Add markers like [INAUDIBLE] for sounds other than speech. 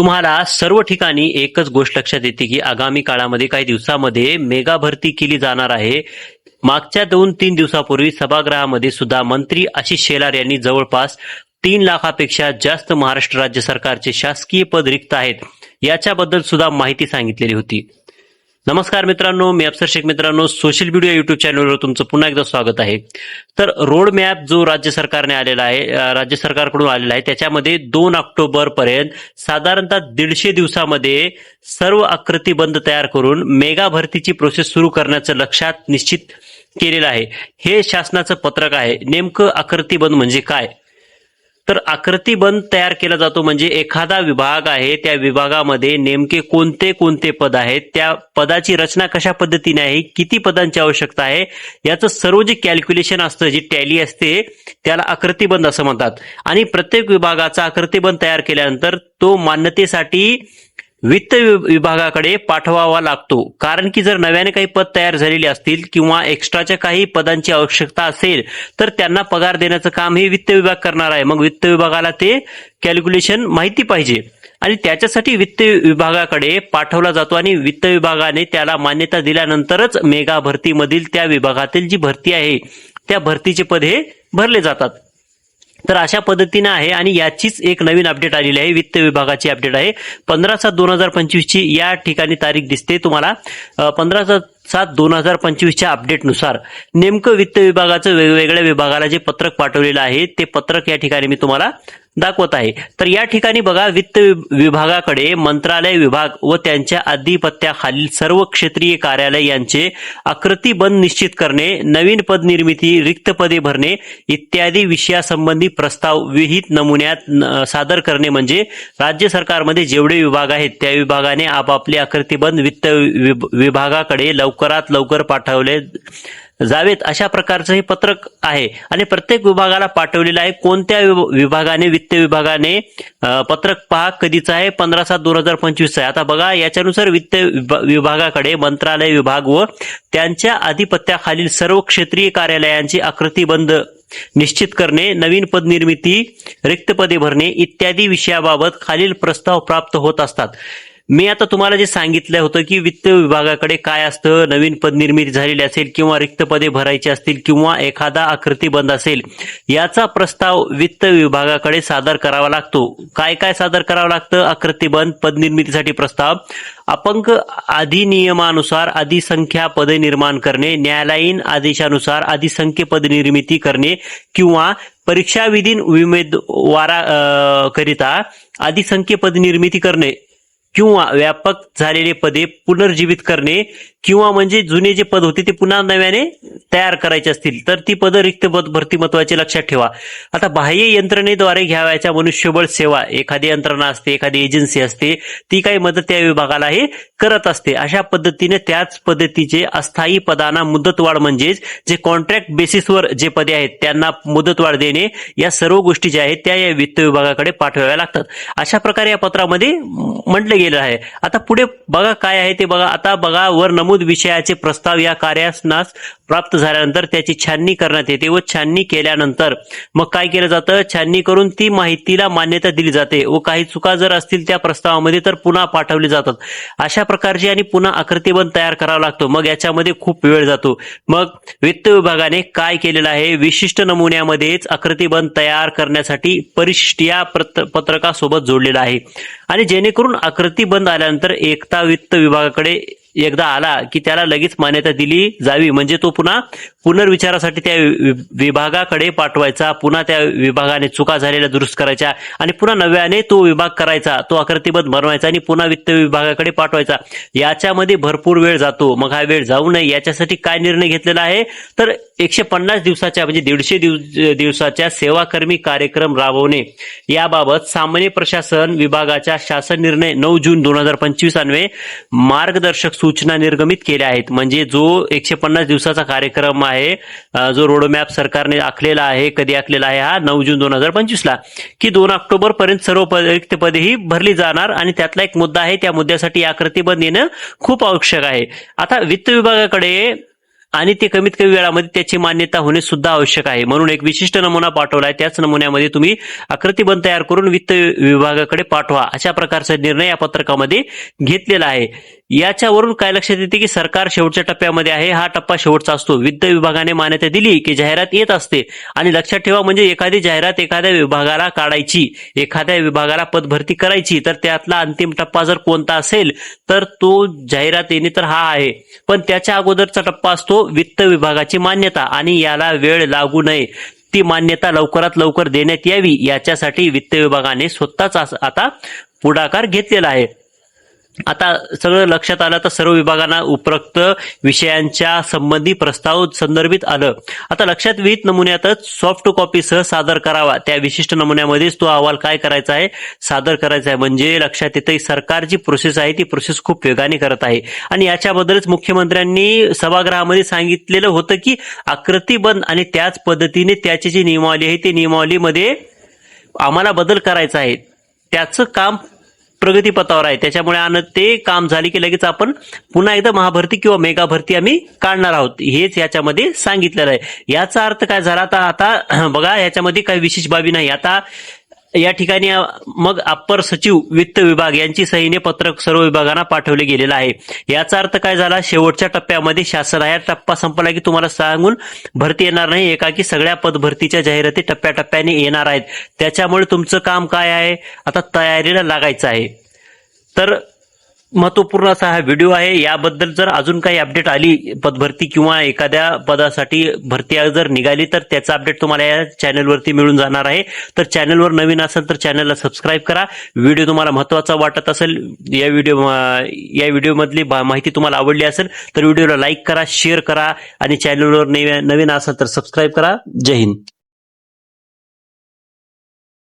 तुम्हाला सर्व ठिकाणी एकच गोष्ट लक्षात येते की आगामी काळामध्ये काही दिवसामध्ये मेगा भरती केली जाणार आहे. मागच्या दोन तीन दिवसापूर्वी सभागृहामध्ये सुद्धा मंत्री आशिष शेलार यांनी जवळपास तीन लाखापेक्षा जास्त महाराष्ट्र राज्य सरकारचे शासकीय पद रिक्त आहेत. याच्याबद्दल सुद्धा माहिती सांगितलेली होती. नमस्कार मित्रांनो मी अफसर शेख मित्रांनो. सोशल मीडिया युट्यूब चॅनलवर तुमचं पुन्हा एकदा स्वागत आहे. तर रोड मॅप जो राज्य सरकारने आलेला आहे राज्य सरकारकडून आलेला आहे त्याच्यामध्ये दोन ऑक्टोबर पर्यंत साधारणतः दीडशे दिवसामध्ये सर्व आकृतीबंध तयार करून मेगा भरतीची प्रोसेस सुरू करण्याचं लक्षात निश्चित केलेलं आहे. हे शासनाचं पत्रक आहे. नेमकं आकृतीबंद म्हणजे काय? तर आकृतीबंध तयार केला जातो म्हणजे एखादा विभाग आहे त्या विभागामध्ये नेमके कोणते कोणते पद आहेत त्या पदाची रचना कशा पद्धतीने आहे किती पदांची आवश्यकता आहे याचं सर्व जे कॅल्क्युलेशन असतं जी टॅली असते त्याला आकृतीबंध असं म्हणतात. आणि प्रत्येक विभागाचा आकृतीबंध तयार केल्यानंतर तो मान्यतेसाठी वित्त वि- विभागाकडे पाठवावा लागतो. कारण की जर नव्याने काही पद तयार झालेली असतील किंवा एक्स्ट्राच्या काही पदांची आवश्यकता असेल तर त्यांना पगार देण्याचं काम हे वित्त विभाग करणार आहे. मग वित्त विभागाला ते कॅल्क्युलेशन माहिती पाहिजे. आणि त्याच्यासाठी वित्त विभागाकडे पाठवला जातो आणि वित्त विभागाने त्याला मान्यता दिल्यानंतरच मेगा भरतीमधील त्या विभागातील जी भरती आहे त्या भरतीचे पद हे भरले जातात. तर अशा पद्धतीनं आहे आणि याचीच एक नवीन अपडेट आलेली आहे. वित्त विभागाची अपडेट आहे. पंधरा सात दोन हजार पंचवीसची या ठिकाणी तारीख दिसते तुम्हाला. पंधरा सात दोन हजार पंचवीसच्या अपडेटनुसार नेमकं वित्त विभागाचं वेगवेगळ्या विभागाला जे पत्रक पाठवलेलं आहे ते पत्रक या ठिकाणी मी तुम्हाला दाखवत आहे. तर या ठिकाणी बघा वित्त वि- विभागाकडे मंत्रालय विभाग व त्यांच्या आधिपत्याखालील सर्व क्षेत्रीय कार्यालय यांचे आकृतीबंद निश्चित करणे नवीन पद निर्मिती रिक्त पदे भरणे इत्यादी विषयासंबंधी प्रस्ताव विहित नमुन्यात सादर करणे म्हणजे राज्य सरकारमध्ये जेवढे विभाग आहेत त्या विभागाने आपापले आकृतीबंद वित्त विभ- विभागाकडे लवकरात लवकर पाठवले जावेत अशा प्रकारचं हे पत्रक आहे. आणि प्रत्येक विभागाला पाठवलेलं आहे. कोणत्या विभागाने वित्त विभागाने पत्रक पहा कधीचं आहे? पंधरा सात दोन हजार पंचवीस आहे. आता बघा याच्यानुसार वित्त विभा- विभागाकडे मंत्रालय विभाग व त्यांच्या आधिपत्याखालील सर्व क्षेत्रीय कार्यालयांची आकृतीबंध निश्चित करणे नवीन पदनिर्मिती रिक्त पदे भरणे इत्यादी विषयाबाबत खालील प्रस्ताव प्राप्त होत असतात. मी आता तुम्हाला जे सांगितलं होतं की वित्त विभागाकडे काय असतं नवीन पद निर्मिती झालेली असेल किंवा रिक्त पदे भरायची असतील किंवा एखादा आकृती बंद असेल याचा प्रस्ताव वित्त विभागाकडे सादर करावा लागतो. काय काय सादर करावं लागतं? आकृतीबंद पद निर्मितीसाठी प्रस्ताव अपंग अधिनियमानुसार अधिसंख्या पदे निर्माण करणे न्यायालयीन आदेशानुसार अधिसंख्य पद निर्मिती करणे किंवा परीक्षाविधीन उमेदवारा अं, करिता अधिसंख्य पद निर्मिती करणे. किंवा व्यापक झालेले पदे पुनर्जीवित करणे किंवा म्हणजे जुने जे पद होते ते पुन्हा नव्याने तयार करायचे असतील तर ती पद रिक्त पद भरती महत्त्वाचे लक्षात ठेवा. आता बाह्य यंत्रणेद्वारे घ्यावयाच्या मनुष्यबळ सेवा एखादी यंत्रणा असते एखादी एजन्सी असते ती काही मदत त्या विभागाला हे करत असते. अशा पद्धतीने त्याच पद्धतीचे अस्थायी पदांना मुदतवाढ म्हणजेच जे कॉन्ट्रॅक्ट बेसिसवर जे पदे आहेत त्यांना मुदतवाढ देणे या सर्व गोष्टी ज्या आहेत त्या या वित्त विभागाकडे पाठवाव्या लागतात. अशा प्रकारे या पत्रामध्ये म्हटलं गेलं आहे. आता पुढे बघा काय आहे ते बघा. आता बघा वर नमूद विषयाचे प्रस्ताव या कार्यासनास प्राप्त झाल्यानंतर त्याची छाननी करण्यात येते व छाननी केल्यानंतर मग काय केलं जातं? छाननी करून ती माहितीला मान्यता दिली जाते व काही चुका जर असतील त्या प्रस्तावामध्ये तर पुन्हा पाठवले जातात. अशा प्रकारची आणि पुन्हा आकृतीबंद तयार करावा लागतो. मग याच्यामध्ये खूप वेळ जातो. मग वित्त विभागाने काय केलेलं आहे? विशिष्ट नमुन्यामध्येच आकृतीबंद तयार करण्यासाठी परिशिष्ट या पत्रकासोबत जोडलेला आहे. आणि जेणेकरून आकृतीबंद आल्यानंतर एकता वित्त विभागाकडे एकदा आला की त्याला लगेच मान्यता दिली जावी. म्हणजे तो पुन्हा पुनर्विचारासाठी त्या वि- विभागाकडे पाठवायचा पुन्हा त्या विभागाने चुका झालेल्या दुरुस्त करायच्या आणि पुन्हा नव्याने तो विभाग करायचा तो आकृतीबद्ध बनवायचा आणि पुन्हा वित्त विभागाकडे पाठवायचा. याच्यामध्ये भरपूर वेळ जातो मग हा वेळ जाऊ नये याच्यासाठी काय निर्णय घेतलेला आहे? तर एकशे पन्नास दिवसाच्या म्हणजे दीडशे दिवसाच्या सेवाकर्मी कार्यक्रम राबवणे. याबाबत सामान्य प्रशासन विभागाच्या शासन निर्णय नऊ जून दोन हजार पंचवीस अन्वे मार्गदर्शक सूचना निर्गमित केल्या आहेत. म्हणजे जो एकशे पन्नास दिवसाचा कार्यक्रम आहे. जो रोडमॅप सरकारने आखलेला आहे कधी आखलेला आहे हा नऊ जून दोन हजार पंचवीस ला की दोन ऑक्टोबर पर्यंत सर्व रिक्त पदे ही भरली जाणार आणि त्यातला एक मुद्दा आहे त्या मुद्द्यासाठी आकृतीबंद येणं खूप आवश्यक आहे. आता वित्त विभागाकडे आणि ते कमीत कमी वेळामध्ये त्याची मान्यता होणे सुद्धा आवश्यक आहे. म्हणून एक विशिष्ट नमुना पाठवलाय. त्याच नमुन्यामध्ये तुम्ही आकृतीबंध तयार करून वित्त विभागाकडे पाठवा अशा प्रकारचा निर्णय या पत्रकामध्ये घेतलेला आहे. याच्यावरून काय लक्षात येते की सरकार शेवटच्या टप्प्यामध्ये आहे. हा टप्पा शेवटचा असतो. वित्त विभागाने मान्यता दिली की जाहिरात येत असते. आणि लक्षात ठेवा म्हणजे एखादी जाहिरात एखाद्या विभागाला काढायची एखाद्या विभागाला पदभरती करायची तर त्यातला अंतिम टप्पा जर कोणता असेल तर तो जाहिरात येणे तर हा आहे. पण त्याच्या अगोदरचा टप्पा असतो वित्त विभागाची मान्यता आणि याला वेळ लागू नये. ती मान्यता लवकरात लवकर देण्यात यावी. याच्यासाठी वित्त विभागाने स्वतःच आता पुढाकार घेतलेला आहे. आता सगळं लक्षात आलं तर सर्व विभागांना उपरोक्त विषयांच्या संबंधी प्रस्ताव संदर्भित आलं. आता लक्षात विहित नमुन्यातच सॉफ्ट कॉपीसह सादर करावा. त्या विशिष्ट नमुन्यामध्येच तो अहवाल काय करायचा आहे? सादर करायचा आहे म्हणजे लक्षात येतं सरकार जी प्रोसेस आहे ती प्रोसेस खूप वेगाने करत आहे. आणि याच्याबद्दलच मुख्यमंत्र्यांनी सभागृहामध्ये सांगितलेलं होतं की आकृतीबंद आणि त्याच पद्धतीने त्याची जी नियमावली आहे ती नियमावलीमध्ये आम्हाला बदल करायचा आहे. त्याचं काम प्रगतीपथावर आहे. त्याच्यामुळे आणि ते काम झाले की लगेच आपण पुन्हा एकदा महाभरती किंवा मेगा भरती आम्ही काढणार आहोत. हेच याच्यामध्ये सांगितलेलं आहे. याचा अर्थ काय झाला? आता आता [CLEARS THROAT] बघा याच्यामध्ये काही विशेष बाबी नाही. आता या ठिकाणी मग अप्पर सचिव वित्त विभाग यांची सहीने पत्रक सर्व विभागांना पाठवले गेलेलं आहे. याचा अर्थ काय झाला? शेवटच्या टप्प्यामध्ये शासन हा टप्पा संपला की तुम्हाला सांगून भरती येणार नाही. एकाकी सगळ्या पदभरतीच्या जाहिराती टप्प्याटप्प्याने येणार आहेत. त्याच्यामुळे तुमचं काम काय आहे? आता तयारीला लागायचं आहे. तर महत्त्वपूर्ण असा हा व्हिडिओ आहे. याबद्दल जर अजून काही अपडेट आली पदभरती किंवा एखाद्या पदासाठी भरती जर निघाली तर त्याचा अपडेट तुम्हाला या चॅनलवरती मिळून जाणार आहे. तर चॅनलवर नवीन असेल तर चॅनलला सबस्क्राईब करा. व्हिडिओ तुम्हाला महत्त्वाचा वाटत असेल या व्हिडिओ या व्हिडिओमधली माहिती तुम्हाला आवडली असेल तर व्हिडिओला लाईक करा शेअर करा. आणि चॅनलवर नवीन असेल तर सबस्क्राईब करा. जय हिंद.